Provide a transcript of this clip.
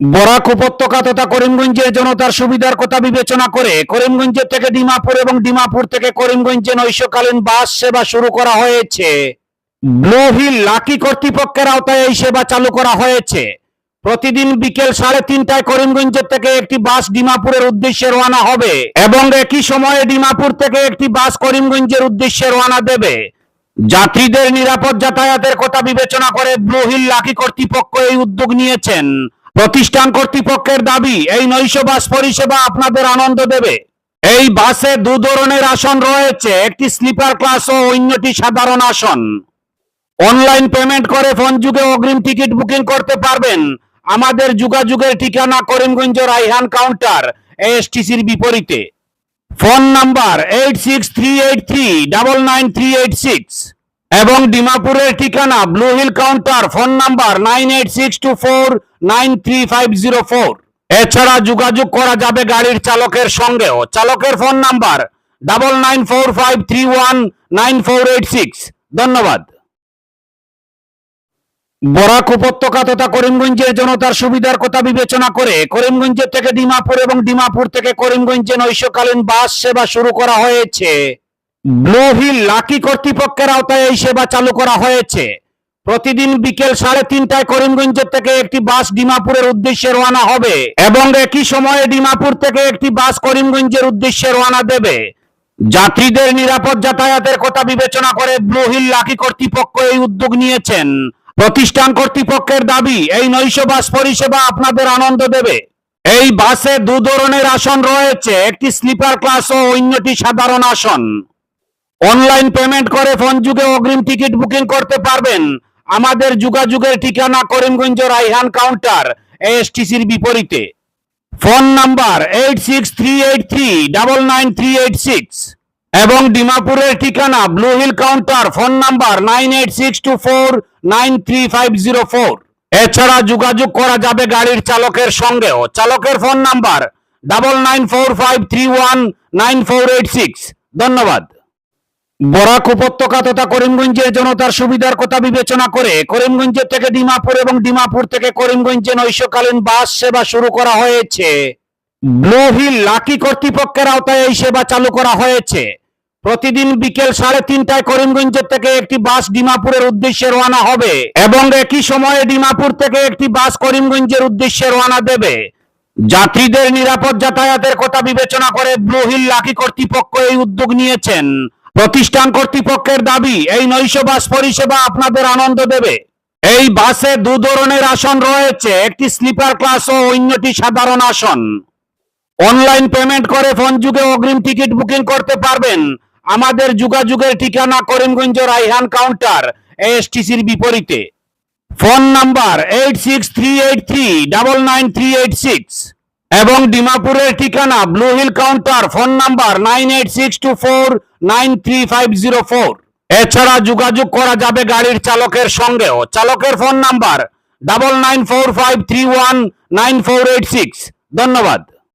বরাক উপত্যকা তথা করিমগঞ্জের জনতার সুবিধার কথা বিবেচনা করে করিমগঞ্জের থেকে ডিমাপুর এবং ডিমাপুর থেকে করিমগঞ্জে নৈশকালীন বাস সেবা শুরু করা হয়েছে। ব্লু হিল লাকি কর্তৃপক্ষের আওতায় এই সেবা চালু করা হয়েছে। প্রতিদিন বিকেল সাড়ে তিনটায় করিমগঞ্জের থেকে একটি বাস ডিমাপুরের উদ্দেশ্যে রওনা হবে এবং একই সময়ে ডিমাপুর থেকে একটি বাস করিমগঞ্জের উদ্দেশ্যে রওনা দেবে। যাত্রীদের নিরাপদ যাতায়াতের কথা বিবেচনা করে ব্লু হিল লাকি কর্তৃপক্ষ এই উদ্যোগ নিয়েছেন। প্রতিষ্ঠান কর্তৃপক্ষের দাবি, এই নৈশ বাস পরিষেবা আপনাদের আনন্দ দেবে। এই বাসে দু ধরনের আসন রয়েছে, একটি স্লিপার ক্লাস ও অন্যটি সাধারণ আসন। অনলাইন পেমেন্ট করে ফোন যুগে অগ্রিম টিকিট বুকিং করতে পারবেন। আমাদের যুগাযুগের ঠিকানা করিমগঞ্জ রাইহান কাউন্টার এএসটিসির বিপরীতে। Phone number eight six three eight three double nine three eight six এবং ডিমাপুরের ঠিকানা blue hill counter, phone number nine eight six two four nine five zero four. এছাড়া যোগাযোগ করা যাবে গাড়ির চালকের সঙ্গেও। চালকের phone number double nine four five three one nine four eight six. ধন্যবাদ। বরাক উপত্যকা তথা করিমগঞ্জের জনতার সুবিধার কথা বিবেচনা করে করিমগঞ্জের থেকে ডিমাপুর এবং ডিমাপুর থেকে করিমগঞ্জে নৈশকালীন বাস সেবা শুরু করা হয়েছে। ব্লু হিল লাকি কর্তৃপক্ষের আওতায় এই সেবা চালু করা হয়েছে। প্রতিদিন বিকেল সাড়ে তিনটায় করিমগঞ্জের থেকে একটি বাস ডিমাপুরের উদ্দেশ্যে রওনা হবে এবং একই সময়ে ডিমাপুর থেকে একটি বাস করিমগঞ্জের উদ্দেশ্যে রওনা দেবে। যাত্রীদের নিরাপদ যাতায়াতের কথা বিবেচনা করে ব্লু হিল লাকি কর্তৃপক্ষ এই উদ্যোগ নিয়েছেন। প্রতিষ্ঠান কর্তৃপক্ষের দাবি, এই নৈশ বাস পরিষেবা আপনাদের আনন্দ দেবে। এই বাসে দু ধরনের আসন রয়েছে, একটি স্লিপার ক্লাস ও অন্যটি সাধারণ আসন। অনলাইন পেমেন্ট করে ফোন যুগে অগ্রিম টিকিট বুকিং করতে পারবেন। আমাদের যোগাযোগের ঠিকানা করিমগঞ্জ রাইহান কাউন্টার এএসটিসির বিপরীতে। Phone number eight six three eight three double nine three eight six এবং ডিমাপুরের ঠিকানা blue hill counter phone number nine eight six two four nine five zero four এছাড়া যোগাযোগ করা যাবে গাড়ির চালকের সঙ্গেও। চালকের phone number double nine four five three one nine four eight six ধন্যবাদ। বরাক উপত্যকা তথা করিমগঞ্জের জনতার সুবিধার কথা বিবেচনা করে করিমগঞ্জের থেকে ডিমাপুর এবং ডিমাপুর থেকে করিমগঞ্জে নৈশকালীন বাস সেবা শুরু করা হয়েছে। ব্লু হিল লাকি কর্তৃপক্ষের আওতায় এই সেবা চালু করা হয়েছে। প্রতিদিন বিকেল সাড়ে তিনটায় করিমগঞ্জের থেকে একটি বাস ডিমাপুরের উদ্দেশ্যে রওনা হবে এবং একই সময়ে ডিমাপুর থেকে একটি বাস করিমগঞ্জের উদ্দেশ্যে রওনা দেবে। যাত্রীদের নিরাপদ যাতায়াতের কথা বিবেচনা করে ব্লু হিল লাকি কর্তৃপক্ষ এই উদ্যোগ নিয়েছেন। প্রতিষ্ঠান কর্তৃপক্ষের দাবি, এই নৈশ বাস পরিষেবা আপনাদের আনন্দ দেবে। এই বাসে দু ধরনের আসন রয়েছে, একটি স্লিপার ক্লাস ও অন্যটি সাধারণ আসন। অনলাইন পেমেন্ট করে ফোন যুগে অগ্রিম টিকিট বুকিং করতে পারবেন। আমাদের যুগাযুগের ঠিকানা করিমগঞ্জ রাইহান কাউন্টার এএসটিসির বিপরীতে। Phone number eight six three eight three double nine three eight six এবং ডিমাপুরের ঠিকানা blue hill counter, phone number nine eight six two four nine five zero four. এছাড়া যোগাযোগ করা যাবে গাড়ির চালকের সঙ্গেও। চালকের phone number double nine four five three one nine four eight six. ধন্যবাদ।